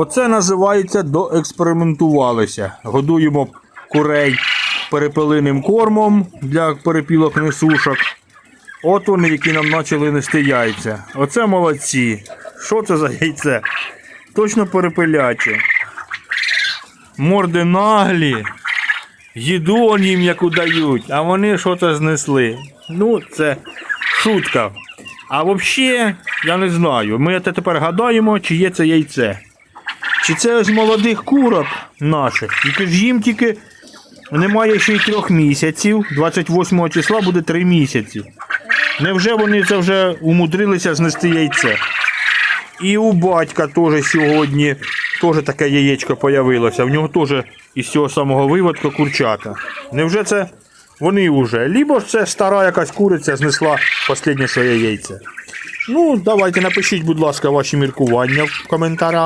Оце називається доекспериментувалися. Годуємо курей перепелиним кормом для перепілок несушок. От вони, які нам почали нести яйця. Оце молодці. Що це за яйце? Точно перепеляче. Морди наглі. Їду он їм яку дають, а вони що це знесли. Ну, це шутка. А взагалі, я не знаю. Ми тепер гадаємо, чи є це яйце. Чи це з молодих курок наших. Тільки ж їм тільки немає ще й трьох місяців. 28 числа буде три місяці. Невже вони це вже умудрилися знести яйце? І у батька теж сьогодні теж таке яєчко появилося. В нього теж із цього самого виводка курчата. Невже це вони вже? Лібо ж це стара якась куриця знесла останнє своє яйце. Ну, давайте напишіть, будь ласка, ваші міркування в коментарях.